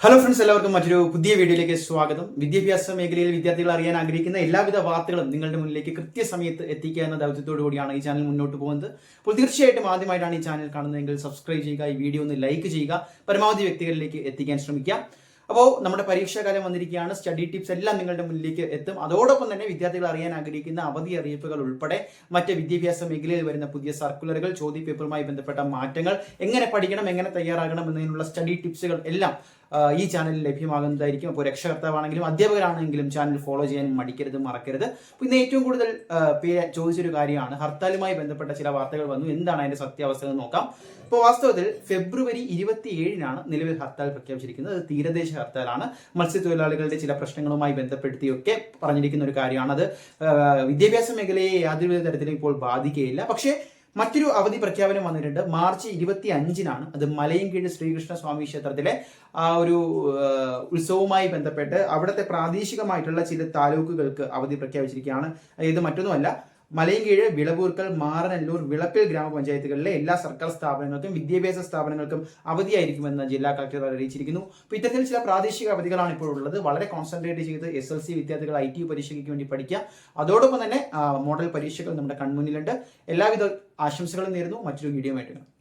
Hello friends എല്ലാവർക്കും മറ്റൊരു പുതിയ വീഡിയോയിലേക്ക് സ്വാഗതം. വിദ്യാഭ്യാസ മേഖലയിൽ വിദ്യാർത്ഥികൾ അറിയാൻ ആഗ്രഹിക്കുന്ന എല്ലാവിധ വാർത്തകളും നിങ്ങളുടെ മുന്നിലേക്ക് കൃത്യസമയത്ത് എത്തിക്കുക എന്ന ദൗത്യത്തോടു കൂടിയാണ് ഈ ചാനൽ മുന്നോട്ട് പോകുന്നത്. അപ്പോൾ തീർച്ചയായിട്ടും ആദ്യമായിട്ടാണ് ഈ ചാനൽ കാണുന്നതെങ്കിൽ സബ്സ്ക്രൈബ് ചെയ്യുക ഈ വീഡിയോ ഒന്ന് ലൈക്ക് ചെയ്യുക പരമാവധി വ്യക്തികളിലേക്ക് എത്തിക്കാൻ ശ്രമിക്കുക. അപ്പോൾ നമ്മുടെ പരീക്ഷാകാലം വന്നിരിക്കുകയാണ്. സ്റ്റഡി ടിപ്സ് എല്ലാം നിങ്ങളുടെ മുന്നിലേക്ക് എത്തും. അതോടൊപ്പം തന്നെ വിദ്യാർത്ഥികൾ അറിയാൻ ആഗ്രഹിക്കുന്ന അവധി അറിയിപ്പുകൾ ഉൾപ്പെടെ മറ്റ് വിദ്യാഭ്യാസ മേഖലയിൽ വരുന്ന പുതിയ സർക്കുലറുകൾ ചോദ്യപേപ്പറുമായി ബന്ധപ്പെട്ട മാറ്റങ്ങൾ എങ്ങനെ പഠിക്കണം എങ്ങനെ തയ്യാറാകണം എന്നതിനുള്ള സ്റ്റഡി ടിപ്സുകൾ എല്ലാം ഈ ചാനലിൽ ലഭ്യമാകുന്നതായിരിക്കും. അപ്പോൾ രക്ഷകർത്താവാണെങ്കിലും അധ്യാപകരാണെങ്കിലും ചാനൽ ഫോളോ ചെയ്യാൻ മടിക്കരുത് മറക്കരുത്. അപ്പോൾ ഇന്ന് ഏറ്റവും കൂടുതൽ പേര് ചോദിച്ചൊരു കാര്യമാണ്. ഹർത്താലുമായി ബന്ധപ്പെട്ട ചില വാർത്തകൾ വന്നു. എന്താണ് അതിന്റെ സത്യാവസ്ഥ എന്ന് നോക്കാം. ഇപ്പോൾ വാസ്തവത്തിൽ ഫെബ്രുവരി ഇരുപത്തി ഏഴിനാണ് നിലവിൽ ഹർത്താൽ പ്രഖ്യാപിച്ചിരിക്കുന്നത്. അത് തീരദേശ ഹർത്താലാണ്. മത്സ്യത്തൊഴിലാളികളുടെ ചില പ്രശ്നങ്ങളുമായി ബന്ധപ്പെടുത്തിയൊക്കെ പറഞ്ഞിരിക്കുന്ന ഒരു കാര്യമാണ് അത് വിദ്യാഭ്യാസ മേഖലയെ യാതൊരു തരത്തിലും ഇപ്പോൾ ബാധിക്കുകയില്ല. പക്ഷേ മറ്റൊരു അവധി പ്രഖ്യാപനം വന്നിട്ടുണ്ട്. മാർച്ച് ഇരുപത്തി അഞ്ചിനാണ് അത് മലയൻകീഴ് ശ്രീകൃഷ്ണ സ്വാമി ക്ഷേത്രത്തിലെ ആ ഒരു ഉത്സവവുമായി ബന്ധപ്പെട്ട് അവിടുത്തെ പ്രാദേശികമായിട്ടുള്ള ചില താലൂക്കുകൾക്ക് അവധി പ്രഖ്യാപിച്ചിരിക്കുകയാണ്. ഇത് മറ്റൊന്നുമല്ല മലയൻകീഴ് വിളവൂർക്കൽ മാറനല്ലൂർ വിളപ്പിൽ ഗ്രാമപഞ്ചായത്തുകളിലെ എല്ലാ സർക്കാർ സ്ഥാപനങ്ങൾക്കും വിദ്യാഭ്യാസ സ്ഥാപനങ്ങൾക്കും അവധിയായിരിക്കുമെന്ന് ജില്ലാ കളക്ടർ അറിയിച്ചിരിക്കുന്നു. അപ്പോൾ ഇത്തരത്തിൽ ചില പ്രാദേശിക അവധികളാണ് ഇപ്പോൾ ഉള്ളത്. വളരെ കോൺസെൻട്രേറ്റ് ചെയ്ത് എസ് എൽ സി വിദ്യാർത്ഥികൾ ഐ ടി പരീക്ഷയ്ക്ക് വേണ്ടി പഠിക്കുക. അതോടൊപ്പം തന്നെ മോഡൽ പരീക്ഷകൾ നമ്മുടെ കൺമുന്നിലുണ്ട്. എല്ലാവിധ ആശംസകളും നേരുന്നു. മറ്റൊരു വീഡിയോ ആയിട്ട്